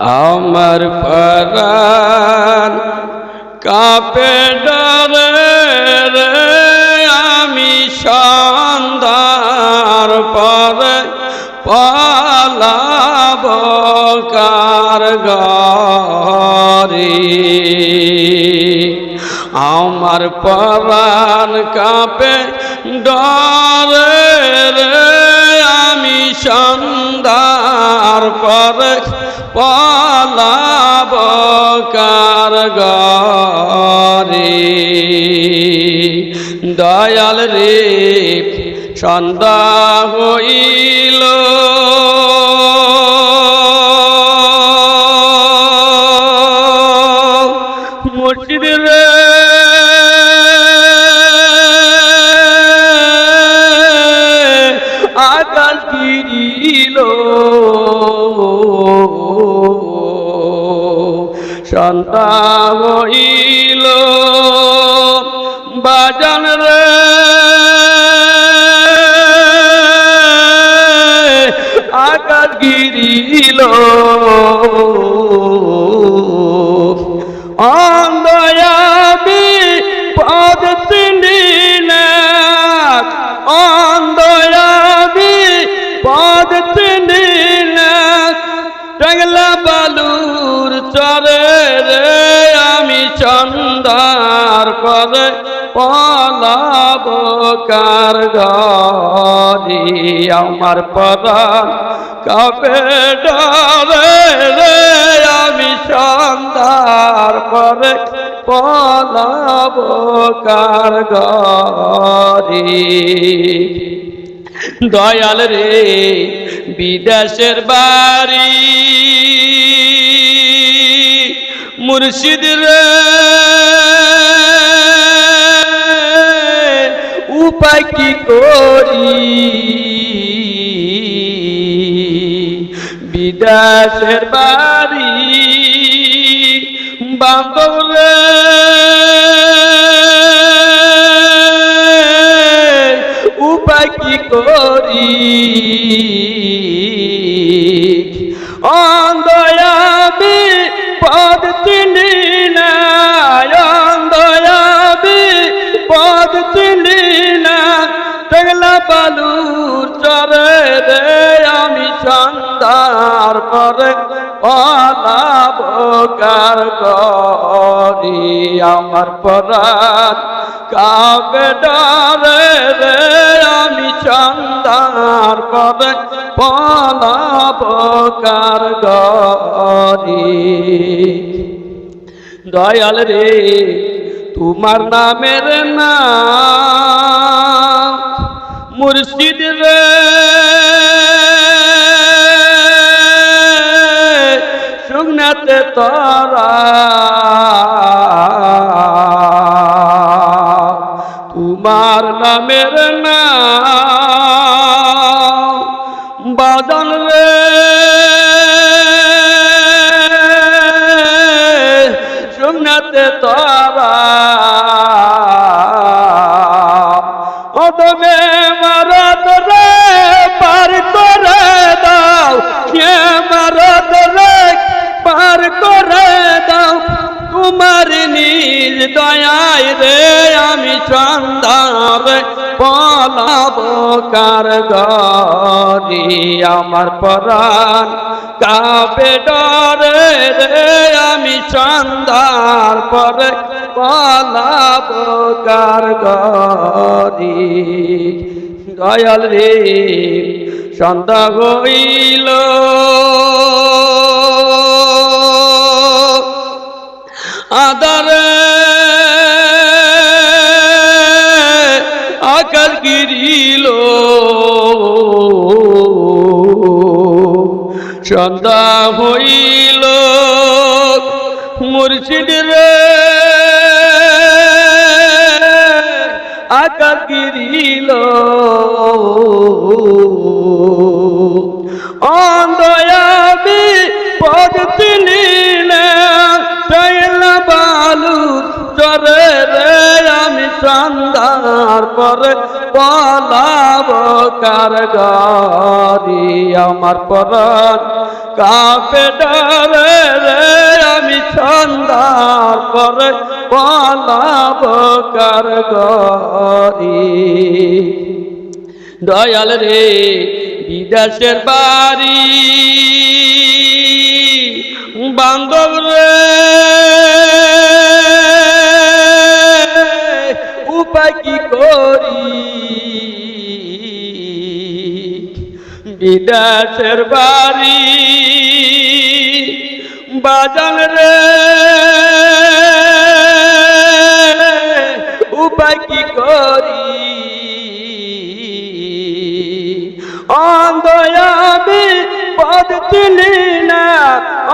আমার পরাণ কাপে ডরে আমি সন্ধ্যার পরে পালাব কার গরি আমার পরাণ কাপে ডরে আমি সন্ধ্যার পরে পালাব কার দয়াল রে সন্ধ্যা হইল। সন্ধ্যা হইল। বাজান রে। আকাশ গিরিল। পরে পলাব কার গরি আমার পরাণ কবে ডরে রে, আমি সন্ধ্যার পরে পলাব কার গরি দয়াল রে, বিদেশের বাড়ি। মুর্শিদ রে উপায় কি করি? বিদেশের বাড়ি বান্ধব রে উপায় কি করি? অন্দয়াবি রে আমি সন্ধ্যার পরে অলাভ করি আমার পরাণ। কাবে ডরে রে, আমি সন্ধ্যার পরে পলাভ কার। গরি দয়াল রে, তোমার নামের না মুর্শিদ তরা। তোমার নামের নাম দয়ায় রে, আমি সন্ধ্যার পলাব কার গরি, আমার পরাণ কাবে ডরে রে, আমি সন্ধ্যার পরে পলাব কার গরি। দয়াল রে, সন্ধ্যা হইল। আদারে সন্ধ্যা হইল মুর্শিদ রে। আকার গিরিল। অন্দয়াবি পদ তিলিলে বালু চরে রে আমি সন্ধ্যার পরে পলাব কার গরি আমার পরাণ কাপে ডরে আমি সন্ধ্যার পরে পলাব কার গরি দয়াল রে, বিদেশের বাড়ি বান্ধব রে। উপায় কি করি। বিদেশের বাড়ি বাজান রে। উপায় কি করি। অন্ধয়াবি পদ চিলি না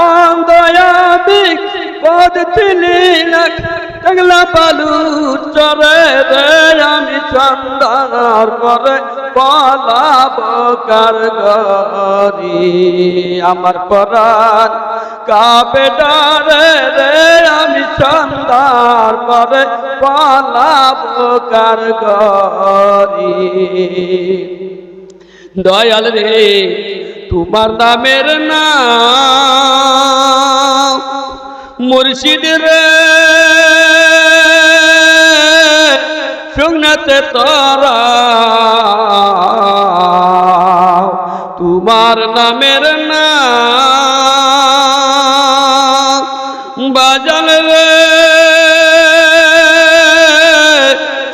অন্ধয়াবি পদ চিলি না। টাংলা পালু চরে রে আমি সন্ধ্যার পরে পলাব কার গরি আমার পরাণ কাবে ডরে রে, আমি সন্ধ্যার পরে পলাব কার গরি দয়াল রে, তোমার নামের নাম মুর্শিদ রে। সুগনাতে তোরা। তোমার নামের নাম বাজাল রে।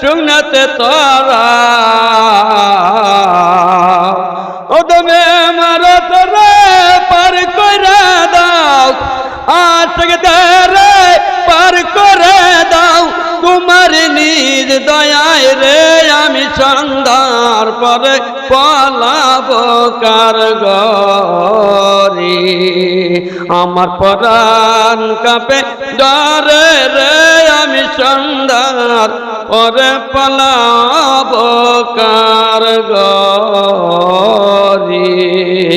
সুগনাতে তোরা। ওদমে মারত রে, পার করে দাও। আটক রে নাই রে, আমি চন্দার পরে পলাব কার গরি আমার পরান কাপে ডরে রে, আমি চন্দার পরে পলাব কার গরি